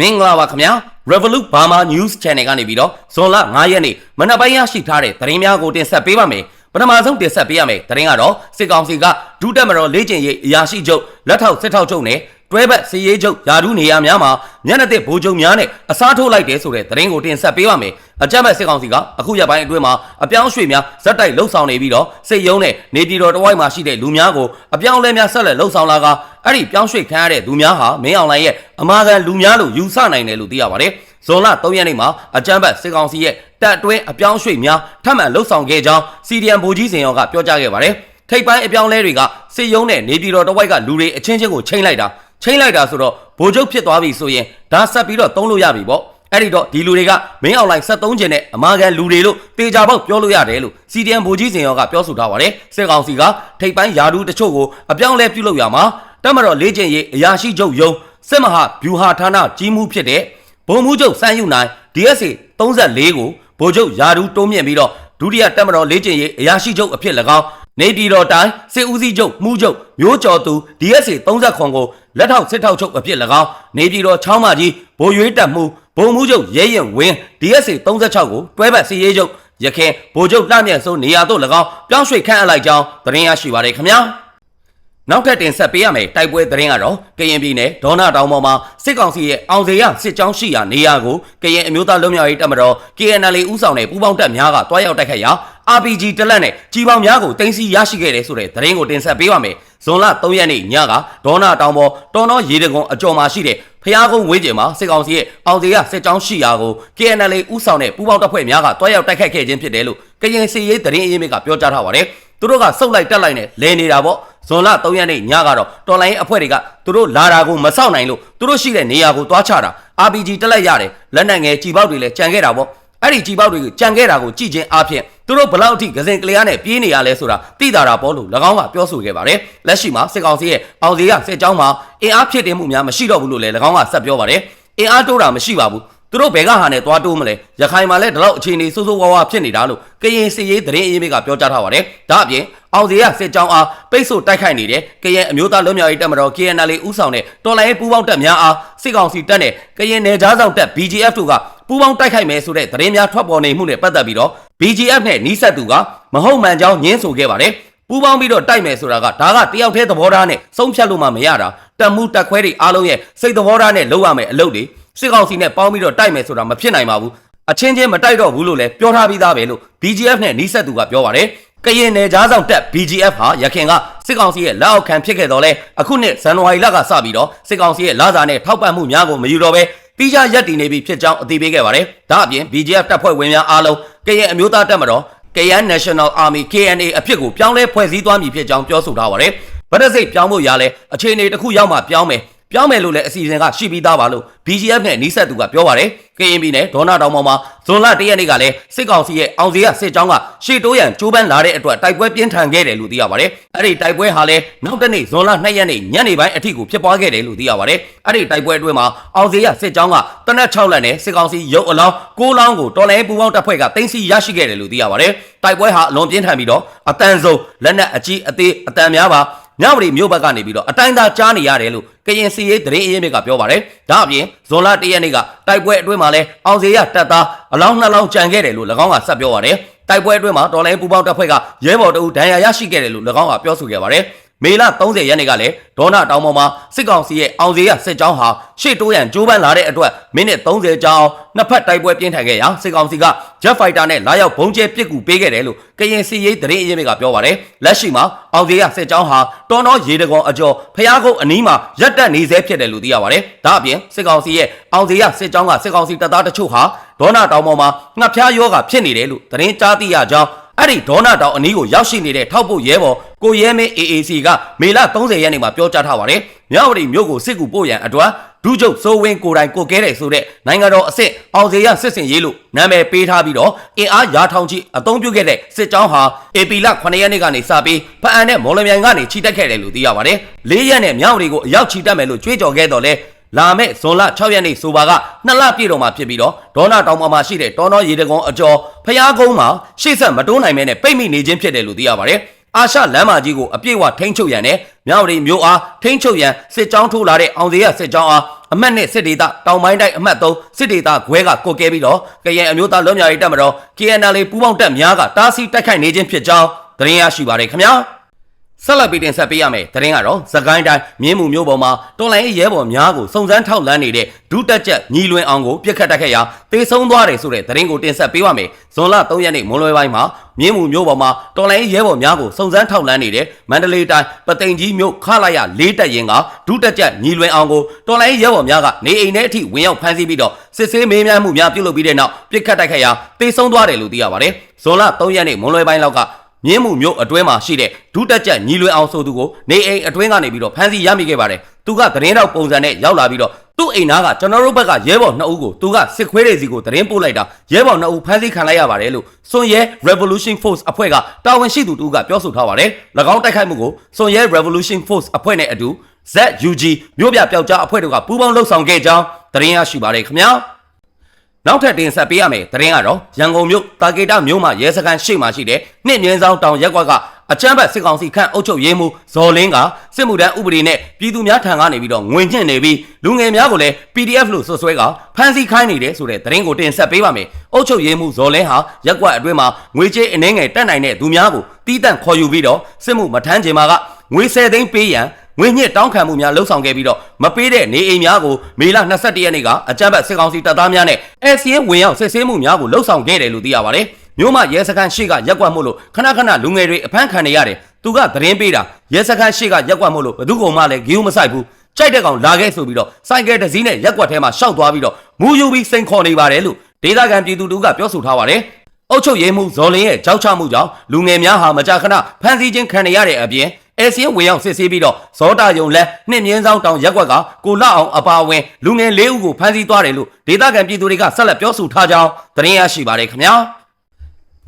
မင်္ဂလာပါခင်ဗျာ Revolut Burma News Channel ကနေပြီးတော့ဇွန်လ9ရက်နေ့မနက်ပိုင်းရရှိထားတဲ့သတင်းများကိုတင်ဆက်ပေးပါမယ်ပထမဆုံးတင်ဆက်ပေးရမယ်သတင်းကတော့စစ်ကောင်စီကဒုတက်မတော်လေ့ကျင့်ရေးအရာရှိချုပ်လက်ထောက်စစ်ထောက်ချုပ်နဲ့တွဲဘက်စီရေးချုပ်ယာဒူးနေရာများမှာမျက်နှာသစ်ဗိုလ်ချုပ်များနဲ့အစားထိုးလိုက်တယ်ဆိုတဲ့သတင်းကိုတင်ဆက်ပေးပါမယ် အကြမ်းဖက်စစ်ကောင်စီကအခုရက်ပိုင်းအတွင်းမှာအပြောင်းရွှေ့များဇက်တိုက်လှုပ်ဆောင်နေပြီးတော့စစ်ရုံးနဲ့နေပြည်တော်တဝိုက်မှာရှိတဲ့လူများကိုအပြောင်းလဲများဆက်လက်လှုပ်ဆောင်လာကအဲ့ဒီပြောင်းရွှေ့ခံရတဲ့လူများဟာမင်းအောင်လှိုင်ရဲ့အမာခံလူများလို့ယူဆနိုင်တယ်လို့သိရပါတယ်ဇွန်လ3ရက်နေ့မှာအကြမ်းဖက်စစ်ကောင်စီရဲ့တပ်အတွင်းအပြောင်းရွှေ့များထပ်မံလှုပ်ဆောင်ခဲ့ကြောင်းစီဒီအမ်ဘူကြီးစင်ရောကပြောကြားခဲ့ပါတယ်ထိပ်ပိုင်းအပြောင်းလဲတွေကစစ်ရုံးနဲ့နေပြည်တော်တဝိုက်ကလူတွေအချင်းချင်းကိုချိန်လိုက်တာချိန်လိုက်တာဆိုတော့ဗိုလ်ချုပ်ဖြစ်သွားပြီဆိုရင်ဒါဆက်ပြီးတော့သုံးလို့ရပြီပေါ့ အဲ့ဒီတော့ဒီလူတွေကမင်းအောင်လိုင်း73ကျင်နဲ့အမာခံလူတွေလို့တေချာပေါက်ပြောလို့ရတယ်လို့ CDM ဗိုလ်ကြီးစင်ရောကပြောဆိုထားပါတယ်စစ်ကောင်စီကထိပ်ပိုင်းယာဒူးတချို့ကိုအပြောင်းလဲပြုလုပ်ရမှာတက်မတော်လေးကျင်ရေးအရာရှိချုပ်ယုံစစ်မဟာဗျူဟာဌာနကြီးမှုဖြစ်တဲ့ဗိုလ်မှူးချုပ်စန်းယူနိုင် DSA 34ကိုဗိုလ်ချုပ်ယာဒူးတိုးမြင့်ပြီးတော့ဒုတိယတက်မတော်လေးကျင်ရေးအရာရှိချုပ်အဖြစ်၎င်းနေပြည်တော်တိုင်းစစ်ဦးစီးချုပ်မှုချုပ်မျိုးကျော်သူ DSA 30ခွန်ကိုလက်ထောက်စစ်ထောက်ချုပ်အဖြစ်၎င်းနေပြည်တော်ချောင်းမကြီးဗိုလ်ရွေးတက်မှု ဗိုလ်မှုချုပ်ရဲရင်ဝင်း DSA 36ကိုတွဲဘက်စီရေးချုပ်ရခင်ဗိုလ်ချုပ်လှမြတ်စိုးနေရာသို့၎င်းပြောင်းရွှေ့ခန့်အပ်လိုက်ကြောင်းသတင်းရရှိပါရခင်ဗျာနောက်ထပ်တင်ဆက်ပေးရမယ်တိုက်ပွဲသတင်းကတော့ကရင်ပြည်နယ်ဒေါနာတောင်ပေါ်မှာစစ်ကောင်စီရဲ့အောင်စေရစစ်ကြောင်းရှိရာနေရာကိုကရင်အမျိုးသားလွတ်မြောက်ရေးတပ်မတော် KNL ဦးဆောင်တဲ့ပူးပေါင်းတပ်များကတွားရောက်တိုက်ခိုက်ရာ RPG တလက်နဲ့ကြီးပေါင်းများကိုတင်စီရရှိခဲ့တယ်ဆိုတဲ့သတင်းကိုတင်ဆက်ပေးပါမယ် ဇွန်လ3ရက်နေ့ညကဒေါနာတောင်ပေါ်တော်တော်ရေတကွန်အကျော်မှာရှိတဲ့ဖျားကုန်းဝေးကျင်မှာစစ်ကောင်စီရဲ့အောင်စေရစစ်ကြောင်းရှိရာကို KNL ဦးဆောင်တဲ့ပူးပေါင်းတပ်ဖွဲ့များကတွားရောက်တိုက်ခိုက်ခဲ့ခြင်းဖြစ်တယ်လို့ကရင်စီရေးသတင်းအရင်းမြစ်ကပြောကြားထားပါတယ်သူတို့ကစုပ်လိုက်တက်လိုက်နဲ့လဲနေတာပေါ့ဇွန်လ3ရက်နေ့ညကတော့တော်လိုင်းအဖွဲ့တွေကသူတို့လာတာကိုမဆောက်နိုင်လို့သူတို့ရှိတဲ့နေရာကိုတွားချတာ RPG တက်လိုက်ရတယ်လက်နက်ငယ်ကြီးပေါက်တွေလည်းကြံခဲ့တာပေါ့ အဲ့ဒီကြီးပေါက်တွေကိုကြံခဲ့တာကိုကြည့်ချင်းအားဖြင့်သူတို့ဘလောက်အထိကစင်ကလျားနဲ့ပြေးနေရလဲဆိုတာသိတာတာပေါ့လို့၎င်းကပြောဆိုခဲ့ပါတယ်လက်ရှိမှာစစ်ကောင်စီရဲ့အောင်စီရစစ်ကြောင်းမှာအင်အားဖြစ်တင်မှုများမရှိတော့ဘူးလို့လည်း၎င်းကဆက်ပြောပါတယ်အင်အားတိုးတာမရှိပါဘူးသူတို့ဘယ်ကဟာနဲ့သွားတိုးမလဲရခိုင်မှာလည်းဒီလောက်အခြေအနေစိုးစိုးဝါးဝါဖြစ်နေတာလို့ကရင်စီရေးသတင်းအရင်းမြစ်ကပြောကြားထားပါတယ်ဒါအပြင်အောင်စီရစစ်ကြောင်းအားပိတ်ဆို့တိုက်ခိုက်နေတဲ့ကရင်အမျိုးသားလွတ်မြောက်ရေးတပ်မတော် KNL ဦးဆောင်တဲ့တော်လိုင်းပူးပေါင်းတပ်များအားစစ်ကောင်စီတပ်နဲ့ကရင်နယ်ကြားဆောင်တပ် BGF တို့က ပူးပေါင်းတိုက်ခိုက်မယ်ဆိုတဲ့သတင်းများထွက်ပေါ်နေမှုနဲ့ပတ်သက်ပြီးတော့ BGF နဲ့နီးစပ်သူကမဟုတ်မှန်ကြောင်းညင်းဆိုခဲ့ပါတယ်ပူပေါင်းပြီးတော့တိုက်မယ်ဆိုတာကဒါကတယောက်တည်းသဘောထားနဲ့ဆုံးဖြတ်လို့မှမရတာတက်မှုတက်ခွဲတွေအားလုံးရဲ့စိတ်သဘောထားနဲ့လုပ်ရမယ်အလုပ်တွေစစ်ကောင်စီနဲ့ပေါင်းပြီးတော့တိုက်မယ်ဆိုတာမဖြစ်နိုင်ပါဘူးအချင်းချင်းမတိုက်တော့ဘူးလို့လည်းပြောထားပြီးသားပဲလို့ BGF နဲ့နီးစပ်သူကပြောပါတယ်ကရင်နယ်ကြားဆောင်တက် BGF ဟာရခင်ကစစ်ကောင်စီရဲ့လက်အောက်ခံဖြစ်ခဲ့တော့လဲအခုနှစ်ဇန်နဝါရီလကစပြီးတော့စစ်ကောင်စီရဲ့လာစာနဲ့ထောက်ပံ့မှုများကိုမယူတော့ဘဲ တိကျရက်တည်နေပြီဖြစ်ကြောင်းအသိပေးခဲ့ပါတယ်။ဒါအပြင် BGF တပ်ဖွဲ့ဝင်များအားလုံးကရင်အမျိုးသားတပ်မတော် KN National Army KNA အဖြစ်ကိုပြောင်းလဲဖွဲ့စည်းသွားမည်ဖြစ်ကြောင်းပြောဆိုထားပါတယ်။ဗဒစိတ်ပြောင်းဖို့ရလဲအခြေအနေတစ်ခုရောက်မှပြောင်းမယ်။ ပြောင်းမယ်လို့လည်းအစီအစဉ်ကရှိပြီးသားပါလို့ BGF နဲ့နီးစပ်သူကပြောပါတယ်။ KNB နဲ့ဒေါနာတောင်ပေါ်မှာဇွန်လ၁ရက်နေ့ကလည်းစစ်ကောင်စီရဲ့အောင်စီရစစ်ကြောင်းကရှေ့တိုးရန်ကြိုးပမ်းလာတဲ့အတွက်တိုက်ပွဲပြင်းထန်ခဲ့တယ်လို့သိရပါတယ်။အဲ့ဒီတိုက်ပွဲဟာလည်းနောက်တစ်နေ့ဇွန်လ2ရက်နေ့ညနေပိုင်းအထိကိုဖြစ်ပွားခဲ့တယ်လို့သိရပါတယ်။အဲ့ဒီတိုက်ပွဲအတွင်းမှာအောင်စီရစစ်ကြောင်းကတနက်6လက်နဲ့စစ်ကောင်စီရုပ်အလောင်း6လောင်းကိုတော်လိုင်းပူပေါင်းတပ်ဖွဲ့ကတင်စီရရှိခဲ့တယ်လို့သိရပါတယ်။တိုက်ပွဲဟာအလွန်ပြင်းထန်ပြီးတော့အတန်ဆုံးလက်နက်အကြီးအသေးအတန်များပါ ညဝရီမြို့ဘက်ကနေပြီးတော့အတိုင်းသားကြားနေရတယ်လို့ကရင်စီရေးသတင်းအရင်းမြစ်ကပြောပါတယ်။ဒါအပြင်ဇွန်လ၁ရက်နေ့ကတိုက်ပွဲအတွင်းမှာလဲအောင်စေရတပ်သားအလောင်းနှလောင်းကြံခဲ့တယ်လို့၎င်းကဆက်ပြောပါတယ်။တိုက်ပွဲအတွင်းမှာတော်လိုင်းပူပေါင်းတပ်ဖွဲ့ကရဲဘော်တအူဒဏ်ရာရရှိခဲ့တယ်လို့၎င်းကပြောဆိုခဲ့ပါတယ်။ မေလ30ရက်နေ့ကလည်းဒေါနာတောင်ပေါ်မှာစစ်ကောင်စီရဲ့အောင်စေရစစ်ကြောင်းဟာရှေ့တိုးရန်ကြိုးပမ်းလာတဲ့အတွက်မိနစ်30ကြာအောင်နှစ်ဖက်တိုက်ပွဲပြင်းထန်ခဲ့ရာစစ်ကောင်စီက Jet Fighter နဲ့လာရောက်ဘုံကျဲပစ်ကူပေးခဲ့တယ်လို့ကရင်စီရေးသတင်းအရင်းမြစ်ကပြောပါတယ်လက်ရှိမှာအောင်စေရစစ်ကြောင်းဟာတော်တော်ရေတကောင်အကျော်ဖျားကုန်းအနီးမှာရပ်တက်နေဆဲဖြစ်တယ်လို့သိရပါတယ်ဒါအပြင်စစ်ကောင်စီရဲ့အောင်စေရစစ်ကြောင်းကစစ်ကောင်စီတပ်သားတချို့ဟာဒေါနာတောင်ပေါ်မှာငှက်ဖျားယောဂဖြစ်နေတယ်လို့သတင်းကြားသိရကြောင်း အဲ့ဒီဒေါနာတောင်အနီးကိုရောက်ရှိနေတဲ့ထောက်ပို့ရဲဘော်ကိုရဲမင်း AAC ကမေလ30ရက်နေ့မှာပြောကြားထားပါတယ်။မြောက်ဝတီမြို့ကိုစစ်ကူပို့ရန်အတွက်ဒုချုပ်စိုးဝင်းကိုတိုင်ကိုကဲတယ်ဆိုတဲ့နိုင်ငံတော်အစ်စ်အောင်စေရစစ်စင်ရေးလို့နာမည်ပေးထားပြီးတော့အင်အားရာထောင်ချီအသုံးပြုခဲ့တဲ့စစ်ကြောင်းဟာအေပီလ9ရက်နေ့ကနေစပြီးဖအံနဲ့မော်လမြိုင်ကနေခြိတက်ခဲ့တယ်လို့သိရပါတယ်။၄ရက်နဲ့မြောက်ဝတီကိုအရောက်ခြိတက်မယ်လို့ကြွေးကြော်ခဲ့တော့လဲ လာမယ့်ဇွန်လ6ရက်နေ့ဆိုပါကနှစ်လပြည့်တော်မှာဖြစ်ပြီးတော့ဒေါနာတောင်ပေါ်မှာရှိတဲ့တောနောရေတကုန်းအကျော်ဖျားကုန်းမှာရှေ့ဆက်မတိုးနိုင်မဲနဲ့ပိတ်မိနေခြင်းဖြစ်တယ်လို့သိရပါတယ်။အာရှလမ်းမကြီးကိုအပြည့်အဝထိန်းချုပ်ရန်နဲ့မြောက်ရီမျိုးအားထိန်းချုပ်ရန်စစ်ကြောင်းထိုးလာတဲ့အောင်စေရစစ်ကြောင်းအားအမှတ်နဲ့စစ်ဒေသတောင်ပိုင်းတိုင်းအမှတ်3စစ်ဒေသခွဲကကုတ်ကဲပြီးတော့ကရင်အမျိုးသားလွတ်မြောက်ရေးတပ်မတော် KNL ပူးပေါင်းတပ်များကတားဆီးတိုက်ခိုက်နေခြင်းဖြစ်ကြောင်းသတင်းရရှိပါတယ်ခင်ဗျာ ဆက်လက်ပြီးတင်ဆက်ပေးရမယ်သတင်းကတော့သကိုင်းတိုင်းမြင်းမှုမျိုးပေါ်မှာတော်လိုင်းရဲဘော်များကိုစုံစမ်းထောက်လန်းနေတဲ့ဒုတက်ချက်ညီလွင်အောင်ကိုပြစ်ခတ်တိုက်ခိုက်ရာတေဆုံးသွားတယ်ဆိုတဲ့သတင်းကိုတင်ဆက်ပေးပါမယ်ဇွန်လ3ရက်နေ့မွန်းလွဲပိုင်းမှာမြင်းမှုမျိုးပေါ်မှာတော်လိုင်းရဲဘော်များကိုစုံစမ်းထောက်လန်းနေတဲ့မန္တလေးတိုင်းပသိမ်ကြီးမြို့ခလာရလေးတက်ရင်ကဒုတက်ချက်ညီလွင်အောင်ကိုတော်လိုင်းရဲဘော်များကနေအိမ်ထဲအထိဝင်ရောက်ဖမ်းဆီးပြီးတော့စစ်ဆေးမေးမြန်းမှုများပြုလုပ်ပြီးတဲ့နောက်ပြစ်ခတ်တိုက်ခိုက်ရာတေဆုံးသွားတယ်လို့သိရပါတယ်ဇွန်လ3ရက်နေ့မွန်းလွဲပိုင်းလောက်က မြင်းမှုမျိုးအတွင်းမှာရှိတဲ့ဒုတက်ချက်ညီလွင်အောင်ဆိုသူကိုနေအိမ်အတွင်းကနေပြီးတော့ဖမ်းဆီးရမိခဲ့ပါတယ်။သူကသတင်းတော့ပုံစံနဲ့ရောက်လာပြီးတော့သူ့အိမ်သားကကျွန်တော်တို့ဘက်ကရဲဘော်နှစ်ဦးကိုသူကစစ်ခွေးတွေစီကိုသတင်းပို့လိုက်တာရဲဘော်နှစ်ဦးဖမ်းဆီးခံလိုက်ရပါတယ်လို့စွန်ရဲ Revolution Force အဖွဲ့ကတာဝန်ရှိသူတူကပြောဆိုထားပါတယ်။၎င်းတိုက်ခိုက်မှုကိုစွန်ရဲ Revolution Force အဖွဲ့နဲ့အတူ ZUG မြို့ပြပျောက်ကြားအဖွဲ့တို့ကပူးပေါင်းလှုပ်ဆောင်ခဲ့ကြောင်းသတင်းရရှိပါတယ်ခင်ဗျာ။ နောက်ထပ်တင်ဆက်ပေးရမယ်သတင်းကတော့ရန်ကုန်မြို့တာကေတမြို့မှာရဲစခန်းရှိမှရှိတဲ့နှစ်မြင်းဆောင်တောင်ရက်ကွက်ကအချမ်းဘတ်စစ်ကောင်စီခန့်အုပ်ချုပ်ရေးမှူးဇော်လင်းကစစ်မှုထမ်းဥပဒေနဲ့ပြည်သူများထံကနေပြီးတော့ငွေညှင့်နေပြီးလူငယ်များကိုလည်း PDF လို့ဆွဆွဲကဖမ်းဆီးခိုင်းနေတယ်ဆိုတဲ့သတင်းကိုတင်ဆက်ပေးပါမယ်။အုပ်ချုပ်ရေးမှူးဇော်လင်းဟာရက်ကွက်အတွင်းမှာငွေကြေးအနှဲငယ်တက်နိုင်တဲ့သူများကိုတီးတန့်ခေါ်ယူပြီးတော့စစ်မှုမထမ်းချင်မှာကငွေ10သိန်းပေးရန် ငွေညစ်တောင်းခံမှုများလှုပ်ဆောင်ခဲ့ပြီးတော့မပေးတဲ့နေအိမ်များကိုမေလ22ရက်နေ့ကအကြမ်းဖက်စစ်ကောင်စီတပ်သားများနဲ့ SCN ဝင်ရောက်စစ်ဆေးမှုများကိုလှုပ်ဆောင်ခဲ့တယ်လို့သိရပါတယ်။မြို့မှာရဲစခန်းရှိကရက်ကွက်မှုလို့ခဏခဏလူငယ်တွေအဖမ်းခံနေရတယ်။သူကသတင်းပေးတာရဲစခန်းရှိကရက်ကွက်မှုလို့ဘယ်သူကောင်မှလည်းဂီယူမဆိုင်ဘူး။ကြိုက်တဲ့ကောင်လာခဲ့ဆိုပြီးတော့စိုက်ကဲတစ်စီးနဲ့ရက်ကွက်ထဲမှာရှောက်သွားပြီးတော့မူယူပြီးစိန်ခေါ်နေပါတယ်လို့ဒေသခံပြည်သူတို့ကပြောဆိုထားပါတယ်။အုတ်ချုပ်ရေးမှုဇော်လင်းရဲ့ကြောက်ချမှုကြောင့်လူငယ်များဟာမကြာခဏဖမ်းဆီးခြင်းခံရတဲ့အပြင် အဲစင်းဝင်ရောက်စစ်ဆေးပြီးတော့ဇောတာယုံလက်နှစ်မြင်းဆောင်တောင်ရက်ကွက်ကကိုလအောင်အပါအဝင်လူငယ်၄ဦးကိုဖမ်းဆီးသွားတယ်လို့ဒေသခံပြည်သူတွေကဆက်လက်ပြောဆိုထားကြောင်းသတင်းရရှိပါတယ်ခင်ဗျာ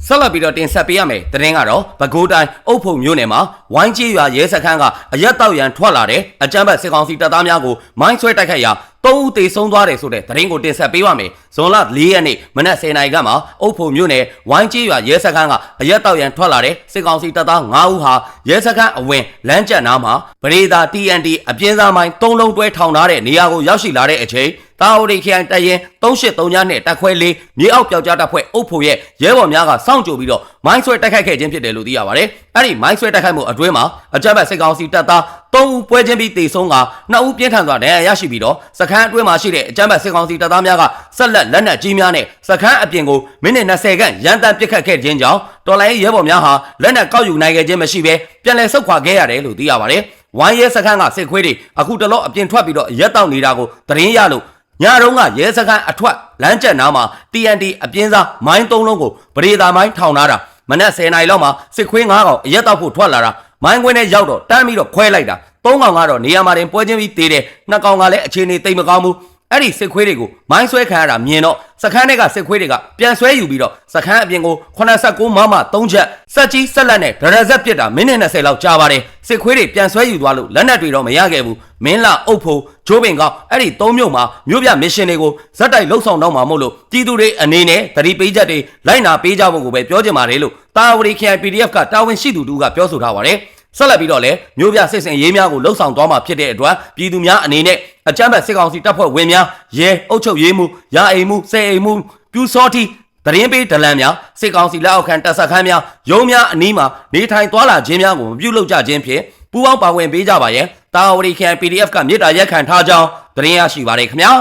ဆက်လက်ပြီးတော့တင်ဆက်ပေးရမယ်သတင်းကတော့ပဲခူးတိုင်းအုတ်ဖုံမြို့နယ်မှာဝိုင်းကြီးရွာရဲစခန်းကအရက်တောက်ရန်ထွက်လာတဲ့အကြမ်းဖက်စစ်ကောင်စီတပ်သားများကိုမိုင်းဆွဲတိုက်ခိုက်ရာ သုံးဦးသေဆုံးသွားတယ်ဆိုတဲ့သတင်းကိုတင်ဆက်ပေးပါမယ်။ဇွန်လ၄ရက်နေ့မနက်10:00နာရီခန့်မှာအုတ်ဖုံမြို့နယ်ဝိုင်းကြီးရွာရဲစခန်းကအရက်တောက်ရန်ထွက်လာတဲ့စစ်ကောင်စီတပ်သား9ဦးဟာရဲစခန်းအဝင်လမ်းကျက်နားမှာပရိသာ TNT အပြင်းစားမိုင်း၃လုံးတွဲထောင်ထားတဲ့နေရာကိုရောက်ရှိလာတဲ့အချိန်တာဝတီခရိုင်တရင်383ညနဲ့တက်ခွဲလေးမြေအောက်ပျောက်ကြားတပ်ဖွဲ့အုပ်ဖို့ရဲ့ရဲဘော်များကစောင့်ကြိုပြီးတော့မိုင်းဆွဲတိုက်ခိုက်ခဲ့ခြင်းဖြစ်တယ်လို့သိရပါတယ်။အဲ့ဒီမိုင်းဆွဲတိုက်ခိုက်မှုအတွင်းမှာအကြမ်းဖက်စစ်ကောင်စီတပ်သား 3ဦးပွဲချင်းပြီးတေဆုံးက2ဦးပြင်းထန်စွာဒဏ်ရာရရှိပြီးတော့စခန်းအတွင်းမှာရှိတဲ့အကြမ်းဖက်စစ်ကောင်စီတပ်သားများကဆက်လက်လက်နက်ကြီးများနဲ့စခန်းအပြင်ကိုမိနစ်20ခန့်ရန်တမ်းပစ်ခတ်ခဲ့ခြင်းကြောင့်တော်လိုင်းရဲဘော်များဟာလက်နက်ကောက်ယူနိုင်ခဲ့ခြင်းမရှိဘဲပြန်လည်ဆုတ်ခွာခဲ့ရတယ်လို့သိရပါတယ်။ဝိုင်းရဲစခန်းကစစ်ခွေးတွေအခုတလော့အပြင်ထွက်ပြီးတော့ရက်တောက်နေတာကိုသတင်းရလို့ညတုန်းကရဲစခန်းအထွက်လမ်းကျက်နားမှာ TNT အပြင်းစားမိုင်း၃လုံးကိုပရိသာမိုင်းထောင်ထားတာမနက်10:00နာရီလောက်မှာစစ်ခွေး9ကောင်အရက်တောက်ဖို့ထွက်လာတာ မိုင်းခွင်းနဲ့ရောက်တော့တန်းပြီးတော့ခွဲလိုက်တာသုံးကောင်ကတော့နေရာမှာတင်ပွဲချင်းပြီးသေးတယ်နှစ်ကောင်ကလည်းအခြေအနေသိမ့်မကောင်းဘူးအဲ့ဒီစစ်ခွေးတွေကိုမိုင်းဆွဲခံရတာမြင်တော့စခန်းတွေကစစ်ခွေးတွေကပြန်ဆွဲယူပြီးတော့စခန်းအပြင်ကို89မမ3ချက်စက်ကြီးဆက်လက်နဲ့ဒရဇက်ပစ်တာမိနစ်20လောက်ကြာပါတယ်စစ်ခွေးတွေပြန်ဆွဲယူသွားလို့လက်နက်တွေတော့မရခဲ့ဘူးမင်းလာအုပ်ဖို့ဂျိုးပင်ကောင်အဲ့ဒီ၃မြို့မှာမြို့ပြမစ်ရှင်တွေကိုဇက်တိုက်လှုပ်ဆောင်တော့မှာမို့လို့ပြည်သူတွေအနေနဲ့သတိပေးချက်တွေလိုက်နာပေးကြဖို့ကိုပဲပြောချင်ပါတယ်လို့တာဝရီခရိုင် PDF ကတာဝန်ရှိသူတူကပြောဆိုထားပါတယ် ဆက်လက်ပြီးတော့လည်းမျိုးပြစစ်စင်ရေးများကိုလှုပ်ဆောင်သွားမှာဖြစ်တဲ့အတွက်ပြည်သူများအနေနဲ့အကြမ်းဖက်စစ်ကောင်စီတပ်ဖွဲ့ဝင်များရဲအုပ်ချုပ်ရေးမှုရာအိမ်မှုစေအိမ်မှုပြူစောတိသတင်းပေးဒလန်များစစ်ကောင်စီလက်အောက်ခံတပ်ဆက်ခန်းများရုံးများအနီးမှာနေထိုင်သွားလာခြင်းများကိုမပြုလုပ်ကြခြင်းဖြင့်ပူးပေါင်းပါဝင်ပေးကြပါရန်တာဝရီခရိုင် PDF ကမြေတားရက်ခံထားကြောင်းသတင်းရရှိပါတယ်ခင်ဗျာ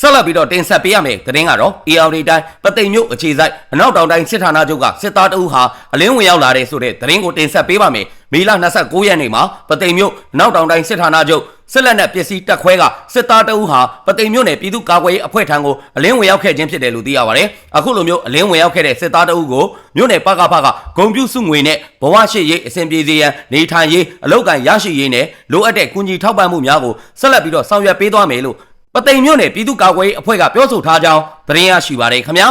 ဆက်လက်ပြီးတော့တင်ဆက်ပေးရမယ်သတင်းကတော့ AR တိုင်းပသိမ်မြို့အခြေစိုက်အနောက်တောင်တိုင်းစစ်ဌာနချုပ်ကစစ်သားတအုပ်ဟာအလင်းဝင်ရောက်လာတဲ့ဆိုတဲ့သတင်းကိုတင်ဆက်ပေးပါမယ်မေလ29ရက်နေ့မှာပသိမ်မြို့အနောက်တောင်တိုင်းစစ်ဌာနချုပ်စစ်လက်နက်ပစ္စည်းတပ်ခွဲကစစ်သားတအုပ်ဟာပသိမ်မြို့နယ်ပြည်သူ့ကာကွယ်ရေးအဖွဲ့ထံကိုအလင်းဝင်ရောက်ခဲ့ခြင်းဖြစ်တယ်လို့သိရပါတယ်အခုလိုမျိုးအလင်းဝင်ရောက်ခဲ့တဲ့စစ်သားတအုပ်ကိုမြို့နယ်ပကဖကဂုံပြူစုငွေနဲ့ဘဝရှိရေးအစဉ်ပြေစေရန်နေထိုင်ရေးအလောက်ကန်ရရှိရေးနဲ့လိုအပ်တဲ့ကူညီထောက်ပံ့မှုများကိုဆက်လက်ပြီးတော့ဆောင်ရွက်ပေးသွားမယ်လို့ ပသိမ်မြို့နယ်ပြည်သူ့ကာကွယ်ရေးအဖွဲ့ကပြောဆိုထားကြောင်းသတင်းရရှိပါတယ်ခင်ဗျာ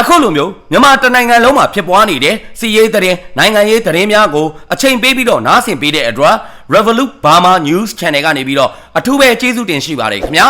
အခုလိုမျိုးမြန်မာတနိုင်ငံလုံးမှာဖြစ်ပွားနေတဲ့စီရေးသတင်းနိုင်ငံရေးသတင်းများကိုအချိန်ပေးပြီးတော့နားဆင်ပေးတဲ့အတွက် Revolut Burma News Channel ကနေပြီးတော့အထူးပဲကျေးဇူးတင်ရှိပါတယ်ခင်ဗျာ